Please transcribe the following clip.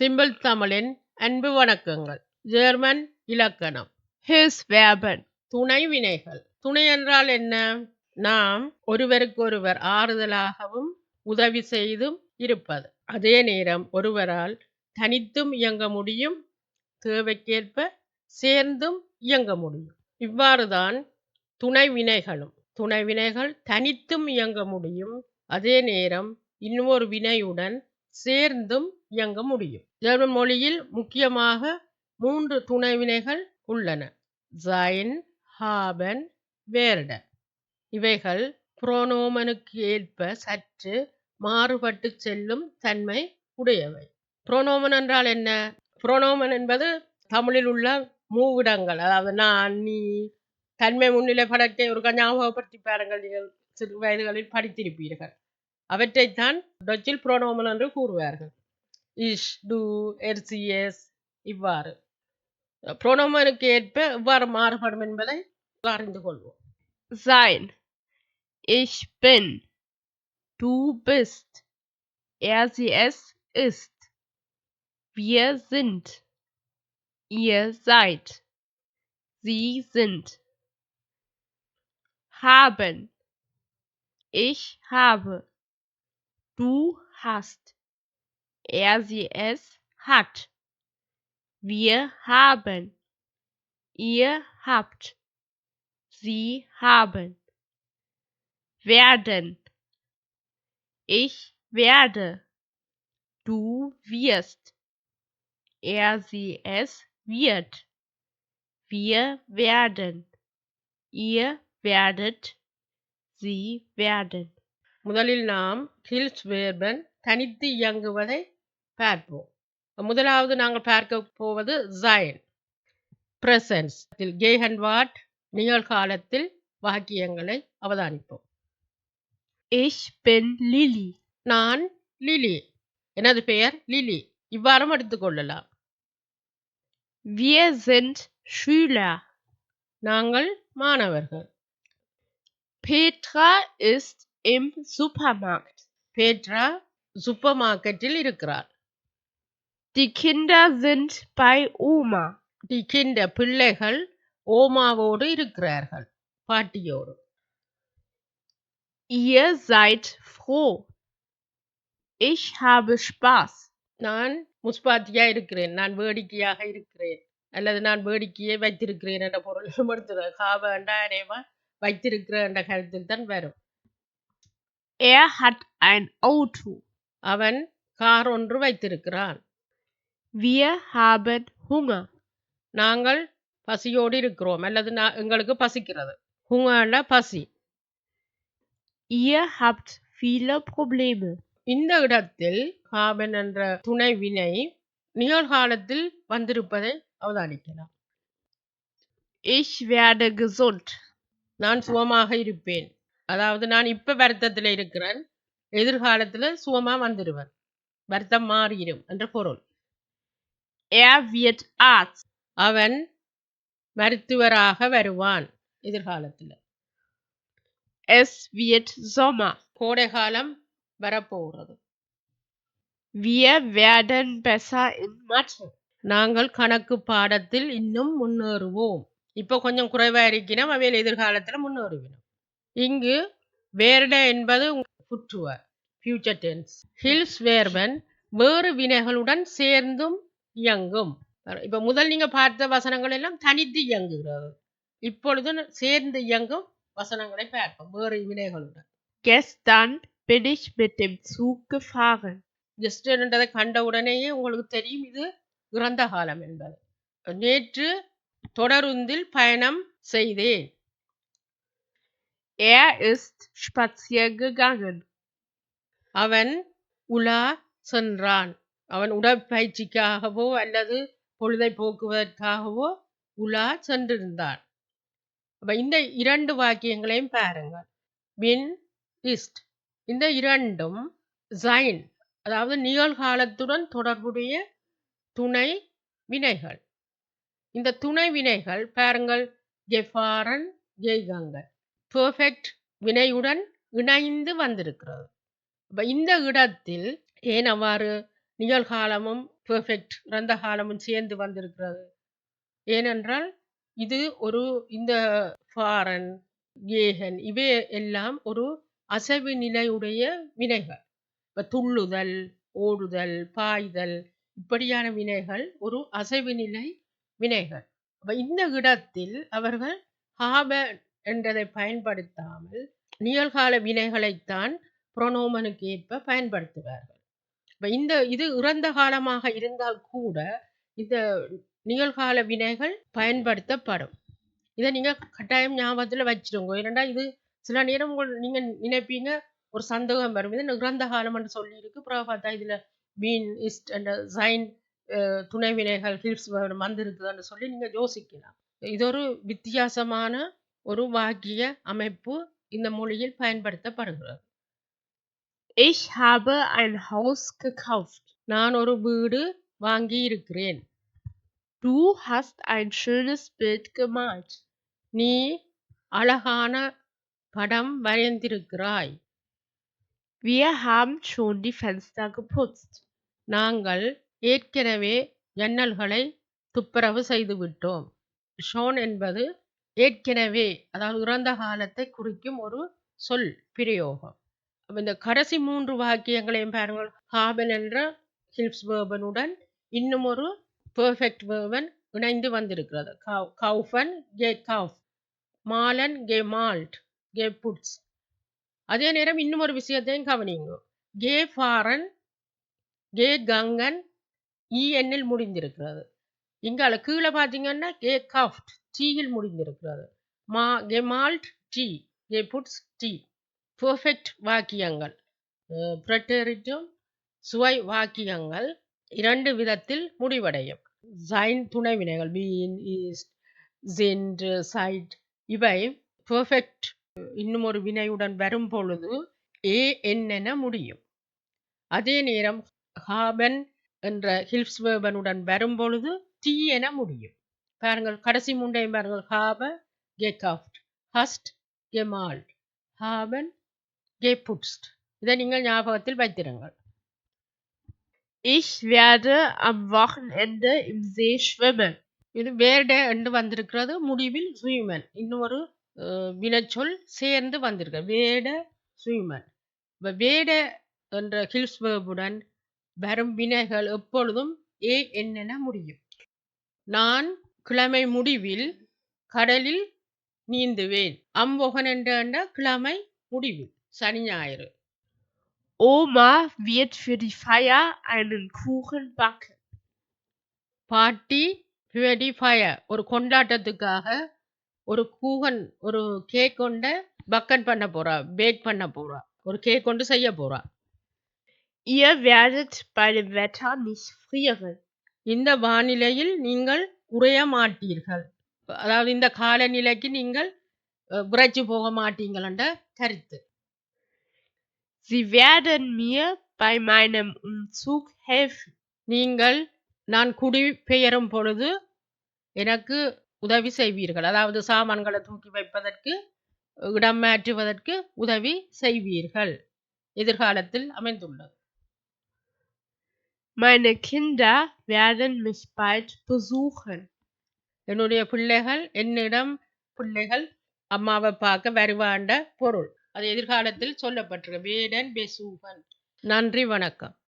Simple தமிழின் அன்பு வணக்கங்கள். ஜெர்மன் இலக்கணம். ஹிஸ் வேபன் துணை வினைகள். துணை என்றால் என்ன? நாம் ஒருவருக்கொருவர் ஆறுதலாகவும் உதவி செய்தும் இருப்பது. அதே நேரம் ஒருவரால் தனித்தும் இயங்க முடியும் தேவைக்கேற்ப சேர்ந்தும் இயங்க முடியும். இவ்வாறுதான் துணை வினைகளும். துணை வினைகள் தனித்தும் இயங்க முடியும். அதே நேரம் இன்னொரு வினையுடன் சேர்ந்தும் இயங்க முடியும். ஜெர்மன் மொழியில் முக்கியமாக மூன்று துணைவினைகள் உள்ளன. ஜைன் ஹாபன் வேர்ட இவைகள் புரோனோமனுக்கு ஏற்ப சற்று மாறுபட்டு செல்லும் தன்மை உடையவை. புரோனோமன் என்றால் என்ன? புரோனோமன் என்பது தமிழில் உள்ள மூவிடங்கள். அதாவது நான் நீ தன்மை முன்னிலை படத்தை ஒரு ஞாபகப்படுத்தி பாருங்கள். நீங்கள் சிறு வயதுகளில் படித்திருப்பீர்கள். அவற்றைத்தான் டச்சில் புரோனோமன் என்று கூறுவார்கள் இஷ் டு எர்சிஎஸ் இவ்வாறு புரோனோமனுக்கு ஏற்ப எவ்வாறு மாறுபடும் என்பதை அறிந்து கொள்வோம் Sein. Ich bin. Du bist. Er, sie, es ist. Wir sind. Ihr seid. Sie sind. Haben. Ich habe. Du hast. Er, sie, es hat. Wir haben. Ihr habt. Sie haben. Werden. Ich werde. Du wirst. Er, sie, es wird. Wir werden. Ihr werdet. Sie werden. முதலில் நாம் hills வேர்பன் தனித்து இயங்குவதை பார்ப்போம். முதலாவது நாங்கள் பார்க்க போவது Jain presence. கேஹன்வாட் நிகழ்காலத்தில் வாக்கியங்களை அவதானிப்போம். Ich bin Lilly. நான் லிலி. எனது பெயர் லிலி. இவ்வாறும் எடுத்துக்கொள்ளலாம் sind Schüler. நாங்கள் மாணவர்கள். Petra ist im Supermarkt. Petra super மார்க்கெட்டில் இருக்கிறார் Die Kinder sind bei Oma. டிக்கின்ற பிள்ளைகள் ஓமாவோடு இருக்கிறார்கள் பாட்டியோடு Ihr seid froh. Ich habe Spaß. நான் முஸ்பாத்தியா இருக்கிறேன் நான் வேடிக்கையாக இருக்கிறேன் அல்லது நான் வேடிக்கையே வைத்திருக்கிறேன் என்ற பொருள் எடுத்தது காவண்டா அரேவா வைத்திருக்கிற என்ற கருத்தில் தான் வரும் Er hat ein Auto. அவன் கார் ஒன்று வைத்திருக்கிறான் Wir haben Hunger. நாங்கள் பசியோடு இருக்கிறோம் அல்லது எங்களுக்கு பசிக்கிறது ஹுங்கண்டா பசி Ihr habt viele Probleme. இந்த இடத்தில் காபன் என்ற துணை வினை நிகழ்காலத்தில் வந்திருப்பதை அவதானிக்கலாம் Ich werde gesund. நான் சுகமாக இருப்பேன் அதாவது நான் இப்ப வருத்தத்தில் இருக்கிறேன். எதிர்காலத்துல சுகமா வந்துடுவேன் வருத்தம் மாறிடும் என்ற பொருள். Er wird Arzt. அவன் மருத்துவராக வருவான் எதிர்காலத்துல. Es wird Sommer. கோடை காலம் வரப்போகிறது. Wir werden besser in Mathe. நாங்கள் கணக்கு பாடத்தில் இன்னும் முன்னேறுவோம். இப்போ கொஞ்சம் குறைவா இருக்கிறோம். அவையில் எதிர்காலத்துல முன்னேறுவினோம் இங்கு வேர்ட என்பது புற்றுவர் ஃபியூச்சர் டென்ஸ் ஹில்ஸ் வேர்பன் வேறு வினைகளுடன் சேர்ந்தும் இயங்கும். இப்ப முதல் நீங்க பார்த்த வசனங்கள் எல்லாம் தனித்து இயங்குகிறது. இப்பொழுது சேர்ந்து இயங்கும் வசனங்களை பார்ப்போம் வேறு வினைகளுடன். Ich mit dem Zug gefahren. ஜஸ்ட் என்றதை கண்ட உடனேயே உங்களுக்கு தெரியும் இது இறந்த காலம் என்பது. நேற்று தொடருந்தில் பயணம் செய்தேன். Er ist spazieren gegangen. அவன் உலா சென்றான் அவன் உடற்பயிற்சிக்காகவோ அல்லது பொழுதை போக்குவதற்காகவோ உலா சென்றிருந்தான். அப்ப இந்த இரண்டு வாக்கியங்களையும் பாருங்கள். பின் இஸ்ட் இந்த இரண்டும் ஜைன் அதாவது நிகழ்காலத்துடன் தொடர்புடைய துணை வினைகள். இந்த துணை வினைகள் பாருங்கள். கெஃபாரன் கெய்கங்கன் பெர்ஃபெக்ட் வினையுடன் இணைந்து வந்திருக்கிறது. இப்போ இந்த இடத்தில் ஏன் அவ்வாறு நிகழ்காலமும் பெர்ஃபெக்ட் இறந்த காலமும் சேர்ந்து வந்திருக்கிறது? ஏனென்றால் இது ஒரு இந்த ஃபாரன் ஏகன் இவை எல்லாம் ஒரு அசைவு நிலையுடைய வினைகள். இப்போ துள்ளுதல் ஓடுதல் பாய்தல் இப்படியான வினைகள் ஒரு அசைவு நிலை வினைகள். அப்போ இந்த இடத்தில் அவர்கள் ஹாப என்றதை பயன்படுத்தாமல் நிகழ்கால வினைகளைத்தான் புரோனோமனுக்கு ஏற்ப பயன்படுத்துவார்கள். இப்ப இந்த இது இறந்த காலமாக இருந்தால் கூட இந்த நிகழ்கால வினைகள் பயன்படுத்தப்படும். இதை நீங்க கட்டாயம் ஞாபகத்துல வச்சிருங்க ஏனெண்டா இது சில நேரம் உங்கள் நீங்க நினைப்பீங்க ஒரு சந்தேகம் வரும். இது இறந்த காலம் என்று சொல்லியிருக்கு. அப்புறம் பார்த்தா இதுல பீன் இஸ்ட் என்ற சைன் துணை வினைகள் ஹில்ஸ் வந்திருக்குதுன்னு சொல்லி நீங்க யோசிக்கலாம். இது ஒரு வித்தியாசமான ஒரு வாக்கிய அமைப்பு இந்த மொழியில் பயன்படுத்தப்படுகிறது Ich habe ein Haus gekauft. நான் ஒரு வீடு வாங்கி இருக்கிறேன் Du hast ein schönes Bild gemalt. நீ அழகான படம் வரைந்திருக்கிறாய் Wir haben schon die Fenster geputzt. நாங்கள் ஏற்கனவே ஜன்னல்களை துப்புரவு செய்துவிட்டோம் ஷோன் என்பது ஏற்கனவே அதாவது இறந்த காலத்தை குறிக்கும் ஒரு சொல் பிரயோகம். இந்த கடைசி மூன்று வாக்கியங்களையும் பாருங்கள். ஹாபன் என்ற ஹில்ஸ் வேர்பனுடன் இன்னும் ஒரு பெர்ஃபெக்ட் வேர்பன் இணைந்து வந்திருக்கிறது. கவுஃபன் கே கவுஃப் மாலன் கே மால்ட் கே புட்ஸ். அதே நேரம் இன்னும் ஒரு விஷயத்தையும் கவனிங்க கே ஃபாரன் கே கங்கன் இஎன்னில் முடிந்திருக்கிறது. இங்கால கீழே பார்த்தீங்கன்னா கே கஃப்ட் டீயில் முடிந்திருக்கிறது. மா கே மால்ட் டீ கே புட்ஸ் டீ. பர்ஃபெக்ட் வாக்கியங்கள். பிரட்டரிட்டும் சுவை வாக்கியங்கள் இரண்டு விதத்தில் முடிவடையும். சைன் துணை வினைகள் பீன் ஈஸ்ட் ஜென்ட் சைட் இவை பர்ஃபெக்ட் இன்னும் ஒரு வினையுடன் வரும் பொழுது ஏ என்னென முடியும். அதே நேரம் ஹாபன் என்ற ஹில்ஸ்வேபனுடன் வரும் பொழுது டி என முடியும். பாருங்கள் கடைசி மூன்றையும் பாருங்கள். ஹாப கெகாஃப்ட் ஹஸ்ட் கெமால்ட் ஹாபன் கெபுட்ஸ்ட் இதை நீங்கள் ஞாபகத்தில் வைத்திருங்கள். Ich werde am Wochenende im See schwimmen. இது வேர்டே என்று வந்திருக்கிறது. முடிவில் சுயமன் இன்னொரு வினைச்சொல் சேர்ந்து வந்திருக்கு வேட சுயமன் இப்போ வேட என்ற ஹில்ஸ்வர்புடன் வரும் வினைகள் எப்பொழுதும் ஏ என்னென முடியும். நான் கிழமை முடிவில் கடலில் நீந்துவேன் அம்பொகன் என்ற கிழமை முடிவில் சனி ஞாயிறு Oma wird für die Feier einen Kuchen backen. பாட்டி பிவடி ஃபயர் ஒரு கொண்டாட்டத்துக்காக ஒரு கூகன் ஒரு கேக் கொண்ட பக்கன் பண்ண போறா பேக் பண்ண போறா ஒரு கேக் கொண்டு செய்ய போறா Ihr werdet bei dem Wetter nicht frieren. இந்த வானிலையில் நீங்கள் உறைய மாட்டீர்கள். அதாவது இந்த காலநிலைக்கு நீங்கள் விரைச்சு போக மாட்டீங்கள் என்ற கருத்து. Sie werden mir bei meinem Umzug helfen. நீங்கள் நான் குடிபெயரும் பொழுது எனக்கு உதவி செய்வீர்கள். அதாவது சாமான்களை தூக்கி வைப்பதற்கு இடம் மாற்றுவதற்கு உதவி செய்வீர்கள். எதிர்காலத்தில் அமைந்துள்ளது. Meine Kinder werden mich bald besuchen. என்னுடைய பிள்ளைகள் என்னிடம் பிள்ளைகள் அம்மாவை பார்க்க வருவாண்ட பொருள். அது எதிர்காலத்தில் சொல்லப்பட்டிருக்கு வேடன் பெசூகன் நன்றி வணக்கம்.